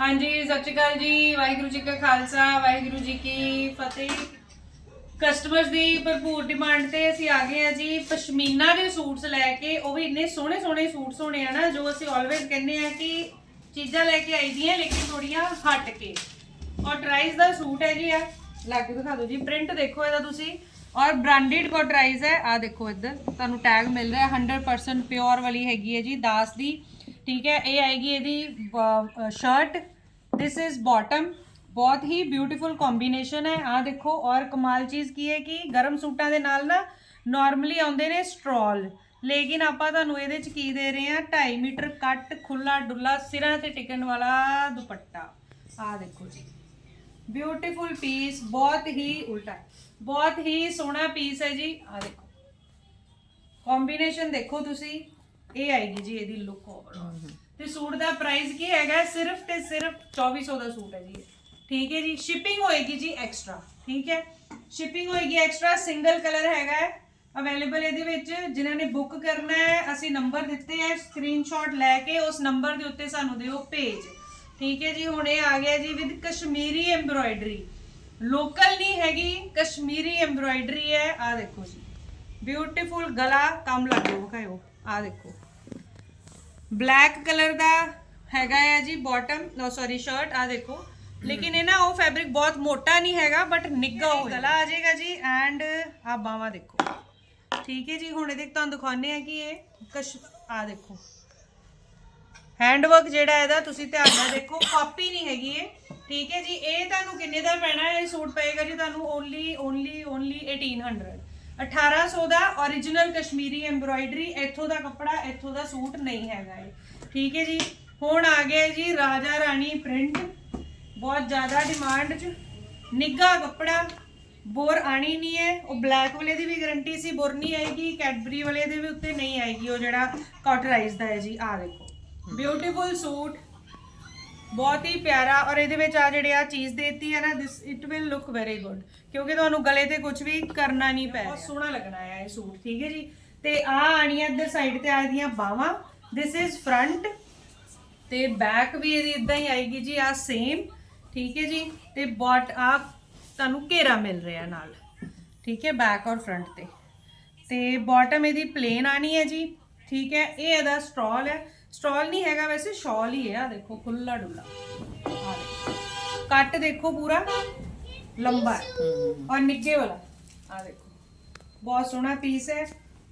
ਹਾਂਜੀ, ਸਤਿ ਸ਼੍ਰੀ ਅਕਾਲ ਜੀ, ਵਾਹਿਗੁਰੂ ਜੀ ਕਾ ਖਾਲਸਾ, ਵਾਹਿਗੁਰੂ ਜੀ ਕੀ ਫਤਿਹ। ਕਸਟਮਰਸ ਦੀ ਭਰਪੂਰ ਡਿਮਾਂਡ ਤੇ ਅਸੀਂ ਆ ਗਏ ਆ ਜੀ, ਪਸ਼ਮੀਨਾ ਦੇ ਸੂਟਸ ਲੈ ਕੇ। ਉਹ ਵੀ ਇੰਨੇ ਸੋਹਣੇ ਸੋਹਣੇ ਸੂਟਸ ਹੋਣੇ ਆ ਨਾ, ਜੋ ਅਸੀਂ ਆਲਵੇਜ਼ ਕਹਿੰਦੇ ਆ ਕਿ ਚੀਜ਼ਾਂ ਲੈ ਕੇ ਆਈ ਦੀਆਂ, ਲੇਕਿਨ ਥੋੜੀਆਂ ਹਟ ਕੇ। ਔਰ ਟਰਾਈਜ਼ ਦਾ ਸੂਟ ਹੈ ਜੀ ਆ। ਲਾ ਕੇ ਦਿਖਾ ਦਿਓ ਜੀ ਪ੍ਰਿੰਟ ਦੇਖੋ ਇਹਦਾ ਤੁਸੀਂ। ਔਰ ਬ੍ਰਾਂਡਡ ਕੋਟਰਾਈਜ਼ ਹੈ ਆ ਦੇਖੋ ਇੱਧਰ। ਤੁਹਾਨੂੰ ਟੈਗ ਮਿਲ ਰਿਹਾ ਹੈ 100% ਪਿਓਰ ਵਾਲੀ ਹੈਗੀ ਹੈ ਜੀ, ਦਾਸ ਦੀ। ਠੀਕ ਹੈ, ਇਹ ਆਏਗੀ ਇਹਦੀ ਸ਼ਰਟ this ਇਜ਼ ਬਾਟਮ ਬਹੁਤ ਹੀ ਬਿਊਟੀਫੁਲ ਕੰਬੀਨੇਸ਼ਨ ਹੈ। ਆ ਦੇਖੋ, ਔਰ ਕਮਾਲ ਚੀਜ਼ ਕੀ ਹੈ ਕਿ ਗਰਮ ਸੂਟਾਂ ਦੇ ਨਾਲ ਨਾ ਨਾਰਮਲੀ ਆਉਂਦੇ ਨੇ ਸਟਰੋਲ ਲੇਕਿਨ ਆਪਾਂ ਤੁਹਾਨੂੰ ਇਹਦੇ ਚ ਕੀ ਦੇ ਰਹੇ ਹਾਂ? 2.5 ਮੀਟਰ ਕੱਟ ਖੁੱਲਾ ਡੁੱਲਾ, ਸਿਰਾਂ ਤੇ ਟਿਕਣ ਵਾਲਾ ਦੁਪੱਟਾ। ਆ ਦੇਖੋ ਜੀ। ਬਿਊਟੀਫੁਲ ਪੀਸ ਬਹੁਤ ਹੀ ਉਲਟਾ। ਬਹੁਤ ਹੀ ਸੋਹਣਾ ਪੀਸ ਹੈ ਜੀ। ਆ ਦੇਖੋ। ਕੰਬੀਨੇਸ਼ਨ ਦੇਖੋ ਤੁਸੀਂ। ਇਹ ਆਏਗੀ ਜੀ ਇਹਦੀ ਲੁੱਕ ਓਵਰਆਲ ਤੇ ਸੂਟ ਦਾ ਪ੍ਰਾਈਸ ਕੀ ਹੈਗਾ? ਸਿਰਫ ਤੇ ਸਿਰਫ 2400 ਦਾ ਸੂਟ ਹੈ ਜੀ। ਠੀਕ ਹੈ ਜੀ? ਸ਼ਿਪਿੰਗ ਹੋਏਗੀ ਜੀ ਐਕਸਟਰਾ ਠੀਕ ਹੈ? ਸ਼ਿਪਿੰਗ ਹੋਏਗੀ ਐਕਸਟਰਾ ਸਿੰਗਲ ਕਲਰ ਹੈਗਾ ਹੈ। ਅਵੇਲੇਬਲ ਇਹਦੇ ਵਿੱਚ। ਜਿਨ੍ਹਾਂ ਨੇ ਬੁੱਕ ਕਰਨਾ ਹੈ ਅਸੀਂ ਨੰਬਰ ਦਿੱਤੇ ਹੈ। ਸਕਰੀਨਸ਼ਾਟ ਲੈ ਕੇ ਉਸ ਨੰਬਰ ਦੇ ਉੱਤੇ ਸਾਨੂੰ ਦਿਓ ਭੇਜ ਠੀਕ ਹੈ ਜੀ? ਹੁਣ ਇਹ ਆ ਗਿਆ ਜੀ ਵਿਦ ਕਸ਼ਮੀਰੀ ਐਮਬ੍ਰੋਇਡਰੀ ਲੋਕਲ ਨਹੀਂ ਹੈਗੀ ਕਸ਼ਮੀਰੀ ਐਮਬ੍ਰੋਇਡਰੀ ਹੈ। ਆ ਦੇਖੋ ਜੀ। ਬਿਊਟੀਫੁਲ ਗਲਾ ਕੰਮ ਲੱਗੋ ਵਿਖਾਇਓ। ਆ ਦੇਖੋ। ਬਲੈਕ ਕਲਰ ਦਾ ਹੈਗਾ ਹੈ ਜੀ ਬਾਟਮ ਨੋ ਸੌਰੀ ਸ਼ਰਟ ਆ ਦੇਖੋ। ਲੇਕਿਨ ਇਹ ਨਾ ਉਹ ਫੈਬਰਿਕ ਬਹੁਤ ਮੋਟਾ ਨਹੀਂ ਹੈਗਾ ਬਟ ਨਿੱਘਾ ਹੋ ਗਲਾ ਆ ਜਾਏਗਾ ਜੀ ਐਂਡ ਆ ਬਾਵਾ ਦੇਖੋ। ਠੀਕ ਹੈ ਜੀ ਹੁਣ ਇਹਦੇ ਤੁਹਾਨੂੰ ਦਿਖਾਉਂਦੇ ਆ ਕਿ ਇਹ ਕਸ਼ ਆ ਦੇਖੋ। ਹੈਂਡ ਵਰਕ ਜਿਹੜਾ ਇਹਦਾ ਤੁਸੀਂ ਧਿਆਨ ਨਾਲ ਦੇਖੋ ਕਾਪੀ ਨਹੀਂ ਹੈਗੀ ਇਹ। ਠੀਕ ਹੈ ਜੀ ਇਹ ਤੁਹਾਨੂੰ ਕਿੰਨੇ ਦਾ ਪੈਣਾ ਇਹ ਸੂਟ ਪਏਗਾ ਜੀ ਤੁਹਾਨੂੰ ਓਨਲੀ ਓਨਲੀ ਓਨਲੀ 1800 1800 ਦਾ origignal ਕਸ਼ਮੀਰੀ ਐਮਬ੍ਰੋਇਡਰੀ ਇੱਥੋਂ ਦਾ ਕੱਪੜਾ, ਇੱਥੋਂ ਦਾ ਸੂਟ ਨਹੀਂ ਹੈਗਾ ਇਹ। ਠੀਕ ਹੈ ਜੀ? ਹੁਣ ਆ ਗਿਆ ਜੀ ਰਾਜਾ ਰਾਣੀ ਪ੍ਰਿੰਟ ਬਹੁਤ ਜ਼ਿਆਦਾ ਡਿਮਾਂਡ 'ਚ। ਨਿੱਘਾ ਕੱਪੜਾ। ਬੋਰ ਆਣੀ ਨਹੀਂ ਹੈ। ਉਹ ਬਲੈਕ ਵਾਲੇ ਦੀ ਵੀ ਗਾਰੰਟੀ ਸੀ, ਬੋਰ ਨਹੀਂ ਆਏਗੀ। ਕੈਡਬਰੀ ਵਾਲੇ ਦੇ ਵੀ ਉੱਤੇ ਨਹੀਂ ਆਏਗੀ। ਉਹ ਜਿਹੜਾ ਕਾਟਰਾਈਜ਼ ਦਾ ਹੈ ਜੀ ਆ ਦੇਖੋ। Beautiful suit. ਬਹੁਤ ਹੀ ਪਿਆਰਾ ਔਰ ਇਹਦੇ ਵਿੱਚ ਆ ਜਿਹੜੇ ਆ ਚੀਜ਼ ਦੇਤੀ ਹੈ ਨਾ this it will look very good ਕਿਉਂਕਿ ਤੁਹਾਨੂੰ ਗਲੇ ਤੇ ਕੁਝ ਵੀ ਕਰਨਾ ਨਹੀਂ ਪੈ ਬਹੁਤ ਸੋਹਣਾ ਲੱਗਣਾ ਹੈ ਇਹ ਸੂਟ ਠੀਕ ਹੈ ਜੀ। ਤੇ ਆ ਆਣੀਆਂ ਇੱਧਰ ਸਾਈਡ ਤੇ ਆ ਇਹਦੀਆਂ ਬਾਹਾਂ। ਦਿਸ ਇਜ਼ ਫਰੰਟ ਤੇ ਬੈਕ ਵੀ ਇਹਦੀ ਇਦਾਂ ਹੀ ਆਏਗੀ ਜੀ ਆ ਸੇਮ ਠੀਕ ਹੈ ਜੀ। ਤੇ ਬਟ ਆ ਤੁਹਾਨੂੰ ਘੇਰਾ ਮਿਲ ਰਿਹਾ ਨਾਲ ਠੀਕ ਹੈ ਬੈਕ ਔਰ ਫਰੰਟ ਤੇ। ਤੇ ਬਾਟਮ ਇਹਦੀ ਪਲੇਨ ਆਣੀ ਹੈ ਜੀ ਠੀਕ ਹੈ। ਇਹ ਇਹਦਾ ਸਟ੍ਰੋਲ ਹੈ। ਸਟ੍ਰੋਲ ਨਹੀਂ ਹੈਗਾ ਵੈਸੇ ਸ਼ਾਲ ਹੀ ਹੈ। ਆ ਦੇਖੋ ਖੁੱਲਾ ਡੁੱਲਾ। ਆ ਦੇਖੋ। ਕੱਟ ਦੇਖੋ ਪੂਰਾ। ਲੰਬਾ ਹੈ। ਔਰ ਨਿੱਗੇ ਵਾਲਾ। ਆ ਦੇਖੋ। ਬਹੁਤ ਸੋਹਣਾ ਪੀਸ ਹੈ।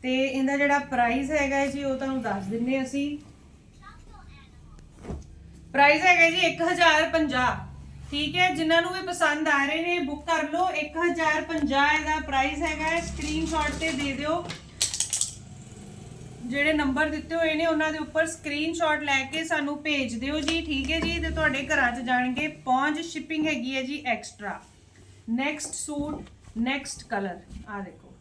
ਤੇ ਇਹਦਾ ਜਿਹੜਾ ਪ੍ਰਾਈਸ ਹੈਗਾ ਜੀ ਉਹ ਤੁਹਾਨੂੰ ਦੱਸ ਦਿੰਨੇ ਅਸੀਂ। ਪ੍ਰਾਈਸ ਹੈਗਾ ਜੀ 1050 ਠੀਕ ਹੈ? ਜਿਨ੍ਹਾਂ ਨੂੰ ਵੀ ਪਸੰਦ ਆ ਰਹੇ ਨੇ ਬੁੱਕ ਕਰ ਲਓ। 1050 ਇਹਦਾ ਪ੍ਰਾਈਸ ਹੈਗਾ ਸਕਰੀਨਸ਼ਾਟ ਤੇ ਦੇ ਦਿਓ। ਜਿਹੜੇ ਨੰਬਰ ਦਿੱਤੇ ਹੋਏ ਨੇ ਉਹਨਾਂ ਦੇ ਉੱਪਰ ਸਕਰੀਨਸ਼ਾਟ ਲੈ ਕੇ ਸਾਨੂੰ ਭੇਜ ਦਿਓ ਜੀ ਠੀਕ ਹੈ ਜੀ? ਤੇ ਤੁਹਾਡੇ ਘਰਾਂ 'ਚ ਜਾਣਗੇ ਪਹੁੰਚ ਸ਼ਿਪਿੰਗ ਹੈਗੀ ਹੈ ਜੀ extra next suit next colour ਆ ਦੇਖੋ।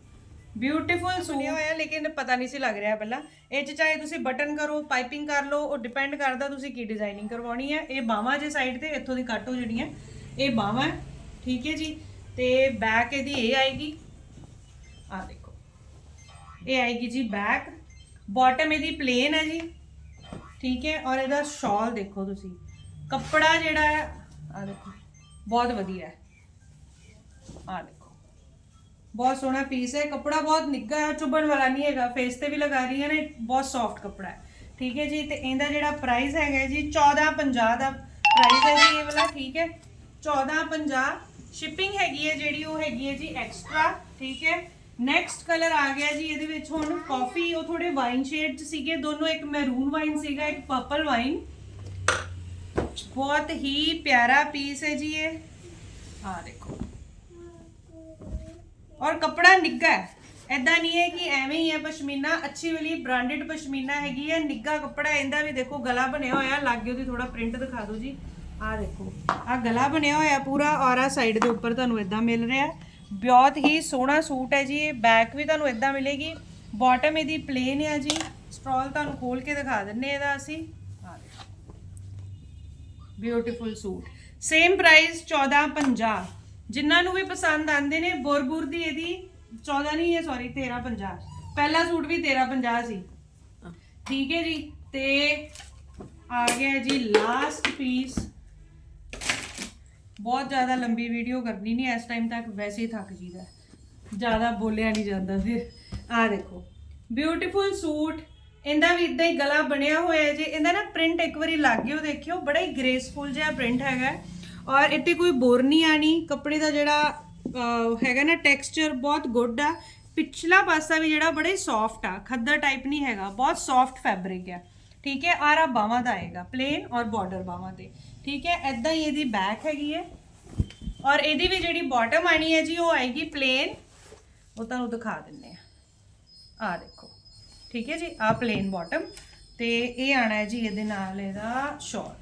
ਬਿਊਟੀਫੁਲ ਸੂਟ ਹੋਇਆ ਲੇਕਿਨ ਪਤਾ ਨਹੀਂ ਸੀ ਲੱਗ ਰਿਹਾ ਪਹਿਲਾਂ। ਇਹ ਚ ਚਾਹੇ ਤੁਸੀਂ ਬਟਨ ਕਰੋ ਪਾਈਪਿੰਗ ਕਰ ਲਓ ਉਹ ਡਿਪੈਂਡ ਕਰਦਾ ਤੁਸੀਂ ਕੀ ਡਿਜ਼ਾਈਨਿੰਗ ਕਰਵਾਉਣੀ ਹੈ। ਇਹ ਬਾਹਾਂ ਜੇ ਸਾਈਡ ਤੇ ਇੱਥੋਂ ਦੀ ਕੱਟ ਹੋ ਜਿਹੜੀਆਂ ਇਹ ਬਾਹਾਂ ਠੀਕ ਹੈ ਜੀ? ਤੇ ਬੈਕ ਇਹਦੀ ਇਹ ਆਏਗੀ। ਆ ਦੇਖੋ। ਇਹ ਆਏਗੀ ਜੀ ਬੈਕ ਬਾਟਮ ਇਹਦੀ ਪਲੇਨ ਹੈ ਜੀ। ਠੀਕ ਹੈ, ਔਰ ਇਹਦਾ ਸ਼ਾਲ ਦੇਖੋ ਤੁਸੀਂ। ਕੱਪੜਾ ਜਿਹੜਾ ਹੈ ਆ ਦੇਖੋ, ਬਹੁਤ ਵਧੀਆ ਹੈ। ਆ ਦੇਖੋ। ਬਹੁਤ ਸੋਹਣਾ ਪੀਸ ਹੈ। ਕੱਪੜਾ ਬਹੁਤ ਨਿੱਘਾ ਹੈ, ਚੁਭਣ ਵਾਲਾ ਨਹੀਂ ਹੈਗਾ। ਫੇਸ ਤੇ ਵੀ ਲਗਾ ਰਹੀ ਹੈ ਨਾ, ਬਹੁਤ ਸੌਫਟ ਕੱਪੜਾ ਹੈ। ਠੀਕ ਹੈ ਜੀ, ਤੇ ਇਹਦਾ ਜਿਹੜਾ ਪ੍ਰਾਈਸ ਹੈਗਾ ਜੀ 1450 ਦਾ ਪ੍ਰਾਈਸ ਹੈ ਜੀ ਇਹ ਵਾਲਾ। ਠੀਕ ਹੈ 1450 ਸ਼ਿਪਿੰਗ ਹੈਗੀ ਹੈ ਜਿਹੜੀ, ਉਹ ਹੈਗੀ ਹੈ ਜੀ ਐਕਸਟਰਾ ਠੀਕ ਹੈ ਨੈਕਸਟ ਕਲਰ ਆ ਗਿਆ ਜੀ, ਇਹਦੇ ਵਿੱਚ ਹੁਣ ਕਾਫੀ ਉਹ ਥੋੜੇ ਵਾਈਨ ਸ਼ੇਡ ਚ ਸੀਗੇ। ਦੋਨੋਂ ਇੱਕ ਮੈਰੂਨ ਵਾਈਨ ਸੀਗਾ, ਇੱਕ ਪਰਪਲ ਵਾਈਨ ਬਹੁਤ ਹੀ ਪਿਆਰਾ ਪੀਸ ਹੈ ਜੀ ਇਹ। ਆ ਦੇਖੋ। ਔਰ ਕੱਪੜਾ ਨਿੱਘਾ ਹੈ। ਐਦਾਂ ਨਹੀਂ ਹੈ ਕਿ ਐਵੇਂ ਹੀ ਹੈ ਪਸ਼ਮੀਨਾ, ਅੱਛੀ ਵਾਲੀ ਬ੍ਰਾਂਡਡ ਪਸ਼ਮੀਨਾ ਹੈਗੀ ਹੈ। ਨਿੱਘਾ ਕੱਪੜਾ, ਇਹਦਾ ਵੀ ਦੇਖੋ ਗਲਾ ਬਣਿਆ ਹੋਇਆ। ਲਾਗੇ ਉਹਦੀ ਥੋੜਾ ਪ੍ਰਿੰਟ ਦਿਖਾ ਦਿਓ ਜੀ। ਆਹ ਦੇਖੋ। ਆਹ ਗਲਾ ਬਣਿਆ ਹੋਇਆ ਪੂਰਾ, ਔਰ ਆ ਸਾਈਡ ਦੇ ਉੱਪਰ ਤੁਹਾਨੂੰ ਇਦਾਂ ਮਿਲ ਰਿਹਾ ਹੈ। ਬਹੁਤ ਹੀ ਸੋਹਣਾ ਸੂਟ ਹੈ ਜੀ ਇਹ ਬੈਕ ਵੀ ਤੁਹਾਨੂੰ ਇਦਾਂ ਮਿਲੇਗੀ ਬਾਟਮ ਇਹਦੀ ਪਲੇਨ ਹੈ ਜੀ ਸਟ੍ਰੋਲ ਤੁਹਾਨੂੰ ਖੋਲ ਕੇ ਦਿਖਾ ਦਿੰਨੇ ਇਹਦਾ ਅਸੀਂ। Beautiful suit. ਸੇਮ ਪ੍ਰਾਈਸ 1450 ਜਿਨ੍ਹਾਂ ਨੂੰ ਵੀ ਪਸੰਦ ਆਂਦੇ ਨੇ ਬੋਰਬੂਰ ਦੀ ਇਹਦੀ 14 ਨਹੀਂ ਹੈ ਸੌਰੀ 1350 ਪਹਿਲਾ ਸੂਟ ਵੀ 1350 ਸੀ। ਠੀਕ ਹੈ ਜੀ ਤੇ ਆ ਗਿਆ ਜੀ ਲਾਸਟ ਪੀਸ ਬਹੁਤ ਜ਼ਿਆਦਾ ਲੰਬੀ ਵੀਡੀਓ ਕਰਨੀ ਨਹੀਂ ਇਸ ਟਾਈਮ ਤੱਕ ਵੈਸੇ ਹੀ ਥੱਕ ਜੀਦਾ। ਜ਼ਿਆਦਾ ਬੋਲਿਆ ਨਹੀਂ ਜਾਂਦਾ ਫਿਰ। ਆ ਦੇਖੋ ਬਿਊਟੀਫੁਲ ਸੂਟ ਇਹਦਾ ਵੀ ਇਦਾਂ ਹੀ ਗਲਾ ਬਣਿਆ ਹੋਇਆ ਹੈ ਜੀ। ਇਹਦਾ ਨਾ ਪ੍ਰਿੰਟ ਇੱਕ ਵਾਰੀ ਲੱਗ ਗਿਓ ਦੇਖਿਓ, ਬੜਾ ਹੀ ਗ੍ਰੇਸਫੁਲ ਜਿਹਾ ਪ੍ਰਿੰਟ ਹੈਗਾ ਔਰ ਇੱਥੇ ਕੋਈ ਬੋਰ ਨਹੀਂ ਆਣੀ ਕੱਪੜੇ ਦਾ ਜਿਹੜਾ ਹੈਗਾ ਨਾ ਟੈਕਸਚਰ ਬਹੁਤ ਗੁੱਡ ਆ। ਪਿਛਲਾ ਪਾਸਾ ਵੀ ਜਿਹੜਾ ਬੜਾ ਹੀ ਸੌਫਟ ਆ, ਖੱਦਰ ਟਾਈਪ ਨਹੀਂ ਹੈਗਾ, ਬਹੁਤ ਸੌਫਟ ਫੈਬਰਿਕ ਆ। ਠੀਕ ਹੈ? ਆਰ ਆਰਾ ਬਾਹਾਂ ਦਾ ਆਏਗਾ ਪਲੇਨ ਔਰ ਬਾਰਡਰ ਬਾਹਾਂ ਤੇ ਠੀਕ ਹੈ? ਐਦਾਂ ਹੀ ਇਹਦੀ ਬੈਕ ਹੈਗੀ ਹੈ। ਔਰ ਇਹਦੀ ਵੀ ਜਿਹੜੀ ਬਾਟਮ ਆਣੀ ਹੈ ਜੀ, ਉਹ ਆਏਗੀ ਪਲੇਨ ਉਹ ਤੁਹਾਨੂੰ ਦਿਖਾ ਦਿੰਨੇ ਆ ਆ ਦੇਖੋ। ਠੀਕ ਹੈ ਜੀ? ਆ ਪਲੇਨ ਬਾਟਮ ਤੇ ਇਹ ਆਣਾ ਹੈ ਜੀ ਇਹਦੇ ਨਾਲ ਇਹਦਾ ਸ਼ਾਲ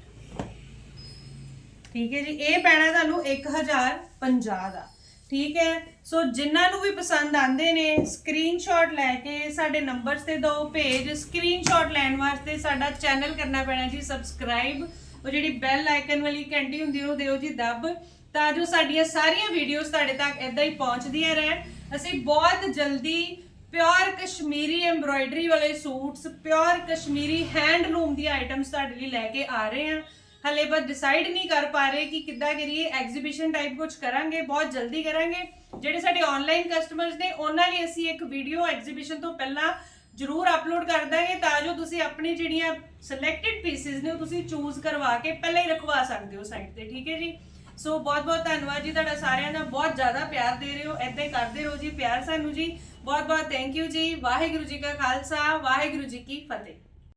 ਠੀਕ ਹੈ ਜੀ? ਇਹ ਪੈਣਾ ਤੁਹਾਨੂੰ 1050 ਦਾ। ਠੀਕ ਹੈ? ਸੋ ਜਿਨ੍ਹਾਂ ਨੂੰ ਵੀ ਪਸੰਦ ਆਂਦੇ ਨੇ ਸਕਰੀਨਸ਼ਾਟ ਲੈ ਕੇ ਸਾਡੇ ਨੰਬਰਸ ਤੇ ਦਿਓ ਭੇਜ ਸਕਰੀਨਸ਼ਾਟ ਲੈਣ ਵਾਸਤੇ ਸਾਡਾ ਚੈਨਲ ਕਰਨਾ ਪੈਣਾ ਜੀ ਸਬਸਕ੍ਰਾਈਬ ਉਹ ਜਿਹੜੀ ਬੈਲ ਆਈਕਨ ਵਾਲੀ ਘੰਟੀ ਹੁੰਦੀ, ਉਹ ਦਿਓ ਜੀ, ਦੱਬ। ਤਾਂ ਜੋ ਸਾਡੀਆਂ ਸਾਰੀਆਂ ਵੀਡੀਓਜ਼ ਤੁਹਾਡੇ ਤੱਕ ਇਦਾਂ ਹੀ ਪਹੁੰਚਦੀਆਂ ਰਹਿਣ। ਅਸੀਂ ਬਹੁਤ ਜਲਦੀ ਪਿਓਰ ਕਸ਼ਮੀਰੀ ਐਮਬ੍ਰੋਇਡਰੀ ਵਾਲੇ ਸੂਟਸ ਪਿਓਰ ਕਸ਼ਮੀਰੀ ਹੈਂਡਲੂਮ ਦੀਆਂ ਆਈਟਮਸ ਤੁਹਾਡੇ ਲਈ ਲੈ ਕੇ ਆ ਰਹੇ ਹਾਂ। ਹਲੇ ਬਸ ਡਿਸਾਈਡ ਨਹੀਂ ਕਰ ਪਾ ਰਹੇ ਕਿ ਕਿੱਦਾਂ ਕਰੀਏ ਐਗਜ਼ੀਬਿਸ਼ਨ ਟਾਈਪ ਕੁਝ ਕਰਾਂਗੇ, ਬਹੁਤ ਜਲਦੀ ਕਰਾਂਗੇ। ਜਿਹੜੇ ਸਾਡੇ ਆਨਲਾਈਨ ਕਸਟਮਰਸ ਨੇ, ਉਹਨਾਂ ਲਈ ਅਸੀਂ ਇੱਕ ਵੀਡੀਓ ਐਗਜ਼ੀਬਿਸ਼ਨ ਤੋਂ ਪਹਿਲਾਂ ਜਰੂਰ ਅਪਲੋਡ ਕਰ ਦਾਂਗੇ ਤਾਂ ਜੋ ਤੁਸੀਂ ਆਪਣੀ ਜਿਹੜੀਆਂ ਸਿਲੈਕਟਡ ਪੀਸਿਸ ਨੇ ਉਹ ਤੁਸੀਂ ਚੂਜ਼ ਕਰਵਾ ਕੇ ਪਹਿਲਾਂ ਹੀ ਰਖਵਾ ਸਕਦੇ ਹੋ ਸਾਈਟ ਤੇ, ਠੀਕ ਹੈ ਜੀ? ਸੋ ਬਹੁਤ ਬਹੁਤ ਧੰਨਵਾਦ ਜੀ ਤੁਹਾਡਾ ਸਾਰਿਆਂ ਦਾ, ਬਹੁਤ ਜ਼ਿਆਦਾ ਪਿਆਰ ਦੇ ਰਹੇ ਹੋ, ਏਦਾਂ ਹੀ ਕਰਦੇ ਰਹੋ ਜੀ, ਪਿਆਰ ਸਾਨੂੰ ਜੀ। ਬਹੁਤ ਬਹੁਤ ਥੈਂਕ ਯੂ ਜੀ, ਵਾਹਿਗੁਰੂ ਜੀ ਕਾ ਖਾਲਸਾ, ਵਾਹਿਗੁਰੂ ਜੀ ਕੀ ਫਤਿਹ।